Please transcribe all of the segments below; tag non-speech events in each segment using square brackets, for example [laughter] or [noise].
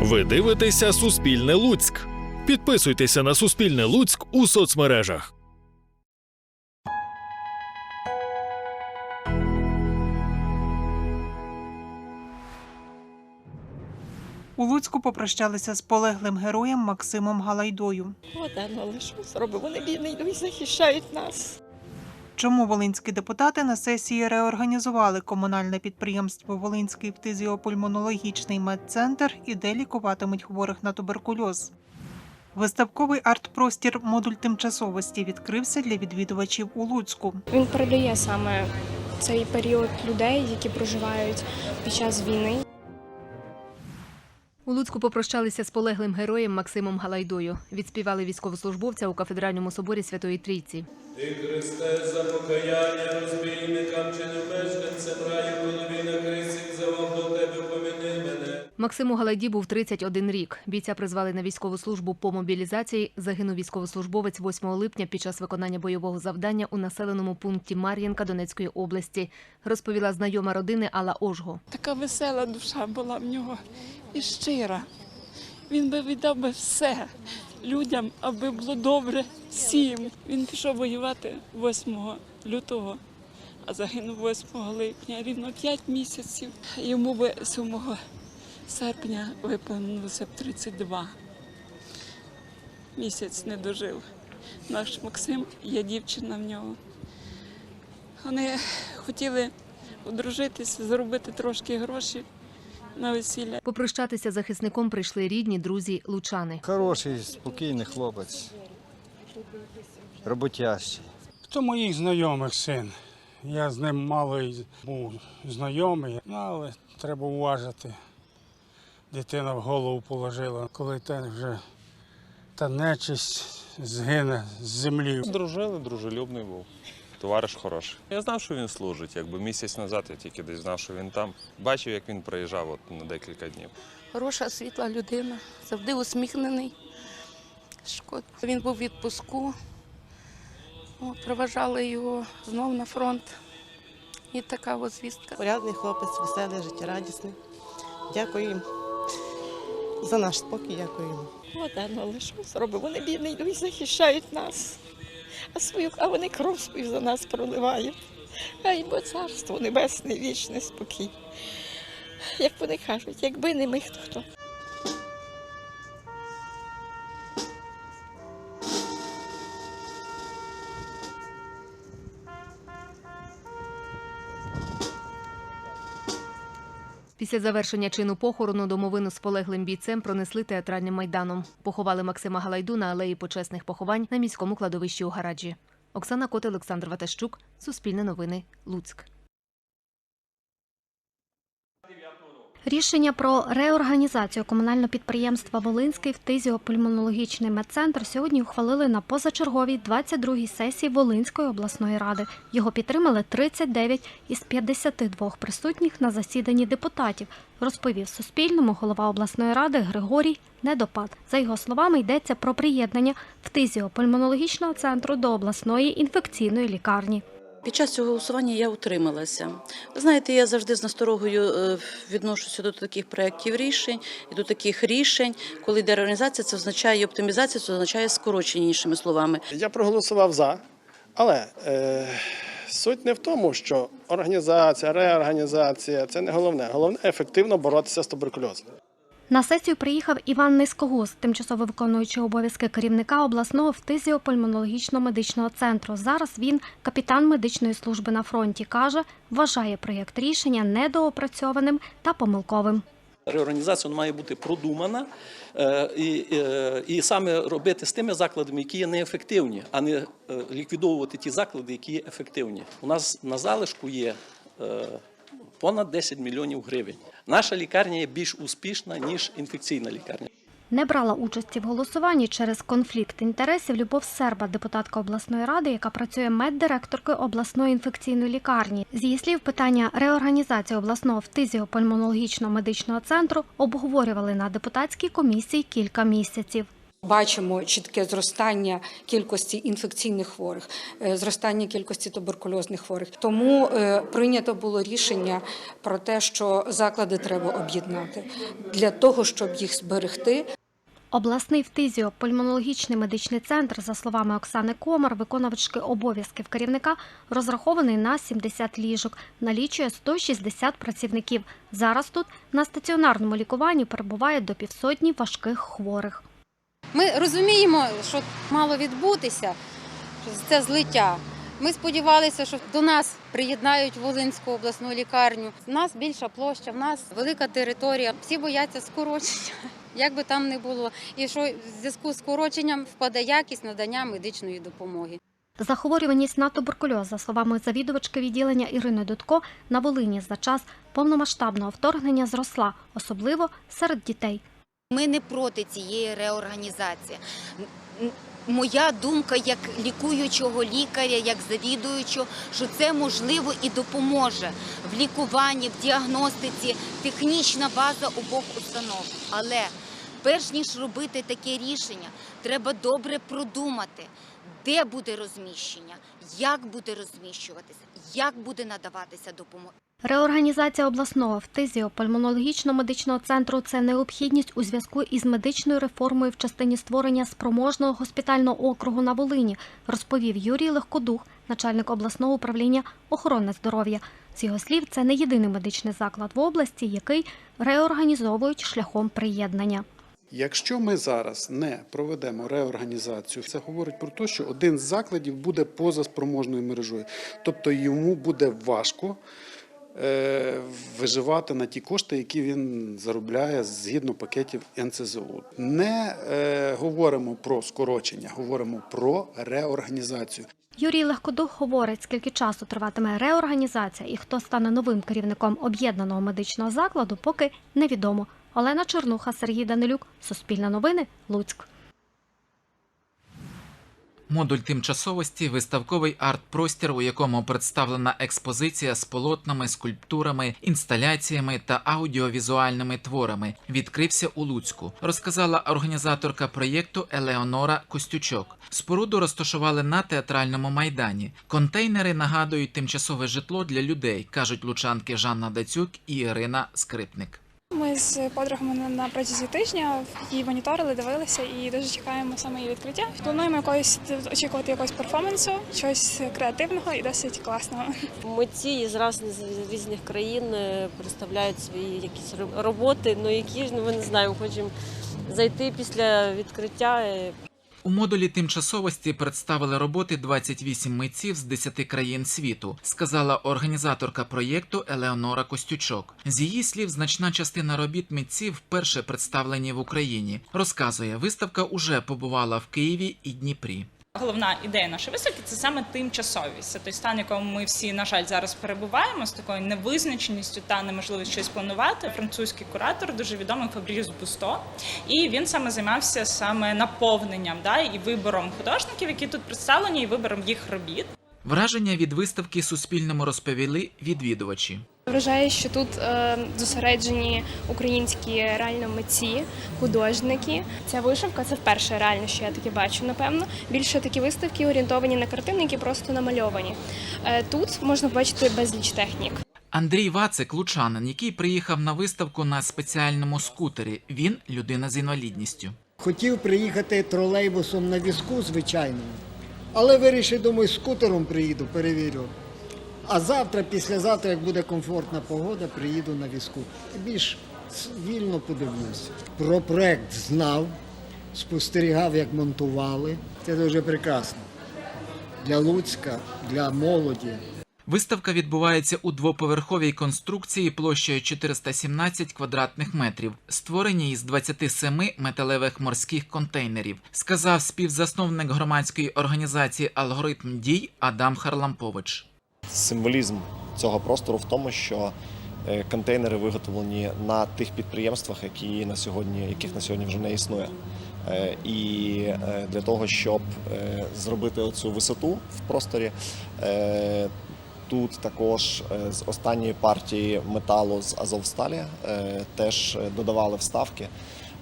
Ви дивитеся Суспільне Луцьк. Підписуйтеся на Суспільне Луцьк у соцмережах. У Луцьку попрощалися з полеглим героєм Максимом Галайдою. Вода, ну але що зробимо? Вони бідні йдуть, захищають нас. Чому волинські депутати на сесії реорганізували комунальне підприємство Волинський фтизіопульмонологічний медцентр і де лікуватимуть хворих на туберкульоз? Виставковий арт-простір модуль тимчасовості відкрився для відвідувачів у Луцьку. Він передає саме цей період людей, які проживають під час війни. У Луцьку попрощалися з полеглим героєм Максимом Галайдою. Відспівали військовослужбовця у кафедральному соборі Святої Трійці. Ти Христе, за покаяння розбійникам чи не мешканцям раю, голові на крисі, Максиму Галайді був 31 рік. Бійця призвали на військову службу по мобілізації. Загинув військовослужбовець 8 липня під час виконання бойового завдання у населеному пункті Мар'їнка Донецької області, розповіла знайома родини Алла Ожго. Така весела душа була в нього і щира. Він би віддав би все людям, аби було добре всім. Він пішов воювати 8 лютого, а загинув 8 липня, рівно 5 місяців. Йому би 7 серпня виповнилося б 32. Місяць не дожив. Наш Максим, є дівчина в нього. Вони хотіли одружитися, заробити трошки гроші на весілля. Попрощатися захисником прийшли рідні, друзі, лучани. Хороший, спокійний хлопець. Роботящий. Хто моїх знайомих син. Я з ним мало був знайомий, але треба уважити. Дитина в голову положила, коли та вже та нечисть згине з землі. Дружили, дружелюбний був. Товариш хороший. Я знав, що він служить. Якби місяць назад я тільки десь знав, що він там. Бачив, як він приїжджав от на декілька днів. Хороша, світла людина, завжди усміхнений. Шкода. Він був в відпуску. От, проважали його знов на фронт. І така звістка. Порядний хлопець, веселий, життєрадісний. Дякую їм за наш спокій. Вода, ну але що зробимо? Вони бідні йдуть, захищають нас. А свою, а вони кров свою за нас проливають. Ай, бо царство небесне, вічне спокій. Як вони кажуть, якби не ми, хто хто. Після завершення чину похорону домовину з полеглим бійцем пронесли театральним майданом. Поховали Максима Галайду на алеї почесних поховань на міському кладовищі у гараджі. Оксана Кот, Олександр Ватащук, Суспільне новини, Луцьк. Рішення про реорганізацію комунального підприємства Волинський фтизіопульмонологічний медцентр сьогодні ухвалили на позачерговій 22-й сесії Волинської обласної ради. Його підтримали 39 із 52 присутніх на засіданні депутатів, розповів Суспільному голова обласної ради Григорій Недопад. За його словами, йдеться про приєднання фтизіопульмонологічного центру до обласної інфекційної лікарні. Під час цього голосування я утрималася. Ви знаєте, я завжди з насторогою е, відношуся до таких проєктів рішень і до таких рішень, коли йде реорганізація, це означає оптимізація, це означає скорочення іншими словами. Я проголосував за, але е, суть не в тому, що організація, реорганізація це не головне. Головне ефективно боротися з туберкульозом. На сесію приїхав Іван Низькогуз, тимчасово виконуючий обов'язки керівника обласного фтизіопульмонологічного медичного центру. Зараз він капітан медичної служби на фронті. каже, вважає проєкт рішення недоопрацьованим та помилковим. Реорганізація має бути продумана е, і, е, і саме робити з тими закладами, які є неефективні, а не е, ліквідовувати ті заклади, які є ефективні. У нас на залишку є понад 10 мільйонів гривень. Наша лікарня є більш успішна ніж інфекційна лікарня. Не брала участі в голосуванні через конфлікт інтересів Любов Серба, депутатка обласної ради, яка працює меддиректоркою обласної інфекційної лікарні. З її слів, питання реорганізації обласного фтизіопульмонологічного медичного центру обговорювали на депутатській комісії кілька місяців. Бачимо чітке зростання кількості інфекційних хворих, е, зростання кількості туберкульозних хворих. Тому е, прийнято було рішення про те, що заклади треба об'єднати для того, щоб їх зберегти. Обласний фтизіопульмонологічний медичний центр, за словами Оксани Комар, виконувачки обов'язків керівника, розрахований на 70 ліжок, налічує 160 працівників. Зараз тут на стаціонарному лікуванні перебуває до півсотні важких хворих. Ми розуміємо, що мало відбутися це злиття. Ми сподівалися, що до нас приєднають Волинську обласну лікарню. У нас більша площа, в нас велика територія. Всі бояться скорочення, [laughs] як би там не було. І що в зв'язку з скороченням впаде якість надання медичної допомоги. Захворюваність на туберкульоз, за словами завідувачки відділення Ірини Дудко, на Волині за час повномасштабного вторгнення зросла, особливо серед дітей. Ми не проти цієї реорганізації. Моя думка як лікуючого лікаря, як завідуючого, що це можливо і допоможе в лікуванні, в діагностиці, технічна база обох установ. Але перш ніж робити таке рішення, треба добре продумати, де буде розміщення, як буде розміщуватися, як буде надаватися допомога. Реорганізація обласного фтизіопульмонологічно-медичного центру це необхідність у зв'язку із медичною реформою в частині створення спроможного госпітального округу на Волині, розповів Юрій Легкодух, начальник обласного управління охорони здоров'я. З його слів, це не єдиний медичний заклад в області, який реорганізовують шляхом приєднання. Якщо ми зараз не проведемо реорганізацію, це говорить про те, що один з закладів буде поза спроможною мережою, тобто йому буде важко виживати на ті кошти, які він заробляє згідно пакетів НЦЗУ. Не е, говоримо про скорочення, говоримо про реорганізацію. Юрій Легкодух говорить, скільки часу триватиме реорганізація і хто стане новим керівником об'єднаного медичного закладу, поки невідомо. Олена Чернуха, Сергій Данилюк, Суспільне новини, Луцьк. Модуль тимчасовості виставковий арт-простір, у якому представлена експозиція з полотнами, скульптурами, інсталяціями та аудіовізуальними творами, відкрився у Луцьку, розказала організаторка проєкту Елеонора Костючок. Споруду розташували на театральному майдані. Контейнери нагадують тимчасове житло для людей, кажуть лучанки Жанна Дацюк і Ірина Скрипник. Ми з подругами на- протязі тижня її моніторили, дивилися і дуже чекаємо саме її відкриття. Плануємо якогось очікувати якогось перформансу, щось креативного і досить класного. Митці із різних, з різних країн е, представляють свої якісь роботи, ну які ж ну, ми не знаємо, хочемо зайти після відкриття. У модулі тимчасовості представили роботи 28 митців з 10 країн світу, сказала організаторка проєкту Елеонора Костючок. З її слів, значна частина робіт митців вперше представлені в Україні. Розказує, виставка уже побувала в Києві і Дніпрі. Головна ідея нашої виставки це саме тимчасовість. Це той стан, в якому ми всі, на жаль, зараз перебуваємо з такою невизначеністю та неможливістю щось планувати. Французький куратор, дуже відомий Фабріус Бусто, і він саме займався саме наповненням да, і вибором художників, які тут представлені, і вибором їх робіт. Враження від виставки Суспільному розповіли відвідувачі. Вважаю, що тут е, зосереджені українські реально митці, художники. Ця вишивка це вперше реально, що я таке бачу. Напевно, більше такі виставки орієнтовані на картини, які просто намальовані. Е, тут можна побачити безліч технік. Андрій Вацик лучанин, який приїхав на виставку на спеціальному скутері. Він людина з інвалідністю. Хотів приїхати тролейбусом на візку, звичайно, але вирішив, думаю, скутером приїду, перевірю. А завтра, післязавтра, як буде комфортна погода, приїду на візку. Більш вільно подивлюся. Про проект знав, спостерігав, як монтували. Це дуже прекрасно. Для Луцька, для молоді. Виставка відбувається у двоповерховій конструкції площею 417 квадратних метрів, створеній із 27 металевих морських контейнерів, сказав співзасновник громадської організації Алгоритм дій Адам Харлампович. Символізм цього простору в тому, що е, контейнери виготовлені на тих підприємствах, які на сьогодні, яких на сьогодні вже не існує. Е, І е, для того, щоб зробити оцю висоту в просторі, тут також е, з останньої партії металу з Азовсталі е, теж додавали вставки.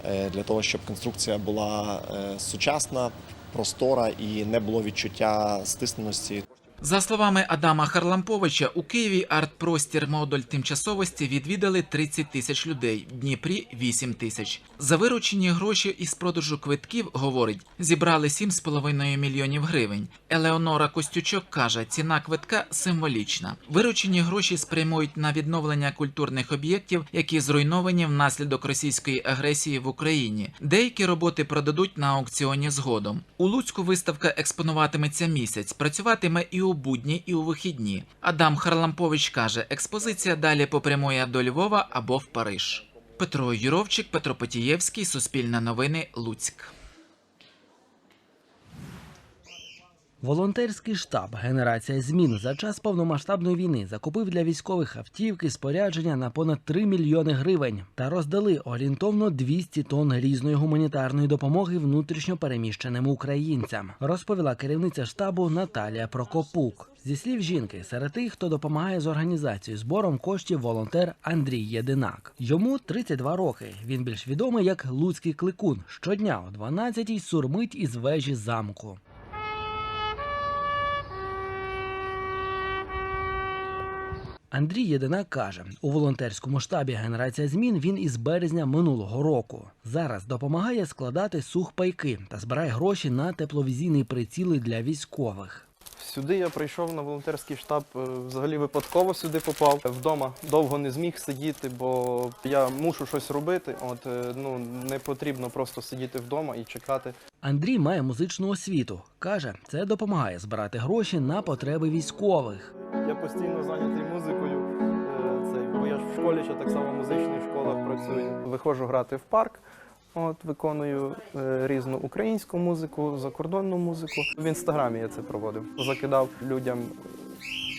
е, для того, щоб конструкція була е, сучасна, простора і не було відчуття стисненості. За словами Адама Харламповича, у Києві арт-простір модуль тимчасовості відвідали 30 тисяч людей, в Дніпрі 8 тисяч. За виручені гроші із продажу квитків, говорить, зібрали 7,5 мільйонів гривень. Елеонора Костючок каже, ціна квитка символічна. Виручені гроші спрямують на відновлення культурних об'єктів, які зруйновані внаслідок російської агресії в Україні. Деякі роботи продадуть на аукціоні згодом. У Луцьку виставка експонуватиметься місяць, працюватиме і у будні, і у вихідні. Адам Харлампович каже, експозиція далі попрямує до Львова або в Париж. Петро Юровчик, Петро Потієвський, Суспільне новини, Луцьк. Волонтерський штаб Генерація змін за час повномасштабної війни закупив для військових автівки спорядження на понад 3 мільйони гривень та роздали орієнтовно 200 тонн різної гуманітарної допомоги внутрішньо переміщеним українцям, розповіла керівниця штабу Наталія Прокопук. Зі слів жінки, серед тих, хто допомагає з організацією збором коштів волонтер Андрій Єдинак. Йому 32 роки. Він більш відомий як Луцький кликун. Щодня о 12-й сурмить із вежі замку. Андрій Єдина каже, у волонтерському штабі Генерація змін він із березня минулого року. Зараз допомагає складати сухпайки та збирає гроші на тепловізійні приціли для військових. Сюди я прийшов на волонтерський штаб, е, взагалі випадково сюди попав. Вдома довго не зміг сидіти, бо я мушу щось робити. От е, ну не потрібно просто сидіти вдома і чекати. Андрій має музичну освіту. каже, це допомагає збирати гроші на потреби військових. Я постійно зайнятий музикою. е, Цей, бо я ж в школі ще так само в музичних школах працюю. Виходжу грати в парк. От виконую е, різну українську музику, закордонну музику. В інстаграмі я це проводив. Закидав людям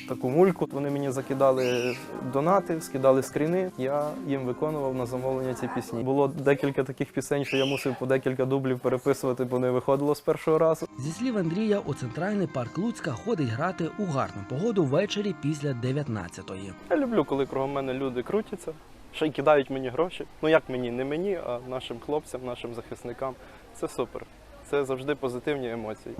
таку мульку. Вони мені закидали донати, скидали скріни. Я їм виконував на замовлення ці пісні. Було декілька таких пісень, що я мусив по декілька дублів переписувати, бо не виходило з першого разу. Зі слів Андрія, у центральний парк Луцька ходить грати у гарну погоду ввечері після 19-ї. Я люблю, коли кругом мене люди крутяться, ще й кидають мені гроші. Ну як мені, не мені, а нашим хлопцям, нашим захисникам. Це супер. Це завжди позитивні емоції.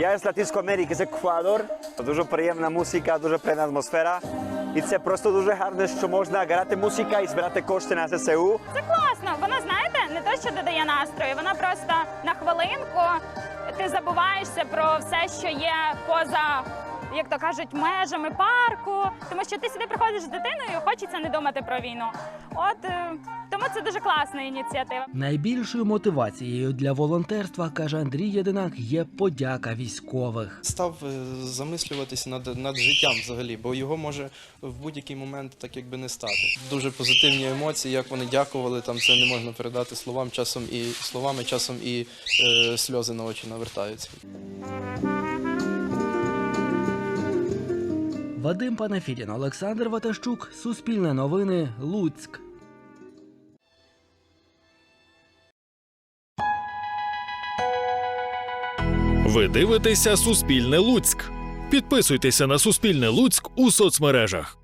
Я з Латинської з Еквадор. Дуже приємна музика, дуже приємна атмосфера. І це просто дуже гарно, що можна грати музика і збирати кошти на ЗСУ. Це класно. Вона знаєте, не те, що додає настрою, вона просто на хвилинку ти забуваєшся про все, що є поза. Як то кажуть, межами парку, тому що ти сюди приходиш з дитиною, хочеться не думати про війну. От е, тому це дуже класна ініціатива. Найбільшою мотивацією для волонтерства, каже Андрій Єдинак, є подяка військових. Став е, замислюватися над, над життям взагалі, бо його може в будь-який момент так якби не стати. Дуже позитивні емоції, як вони дякували, там це не можна передати словам, часом і словами, часом і е, сльози на очі навертаються. Вадим Панафідін, Олександр Ватащук, Суспільне новини, Луцьк. Ви дивитеся Суспільне Луцьк. Підписуйтеся на Суспільне Луцьк у соцмережах.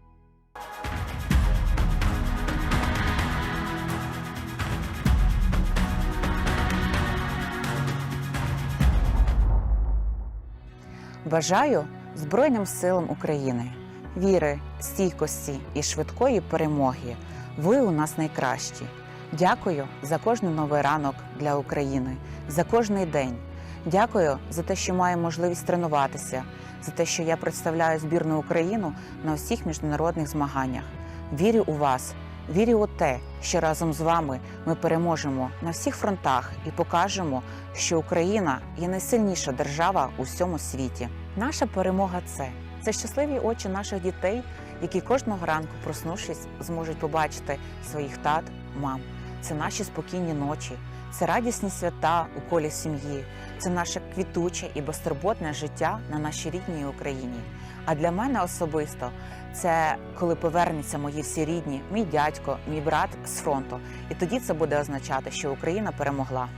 Бажаю Збройним силам України віри, стійкості і швидкої перемоги. Ви у нас найкращі. Дякую за кожний новий ранок для України, за кожний день. Дякую за те, що маю можливість тренуватися, за те, що я представляю збірну Україну на усіх міжнародних змаганнях. Вірю у вас, вірю у те, що разом з вами ми переможемо на всіх фронтах і покажемо, що Україна є найсильніша держава у всьому світі. Наша перемога це це щасливі очі наших дітей, які кожного ранку, проснувшись, зможуть побачити своїх тат, мам. Це наші спокійні ночі, це радісні свята у колі сім'ї, це наше квітуче і безтурботне життя на нашій рідній Україні. А для мене особисто це коли повернуться мої всі рідні, мій дядько, мій брат з фронту. І тоді це буде означати, що Україна перемогла.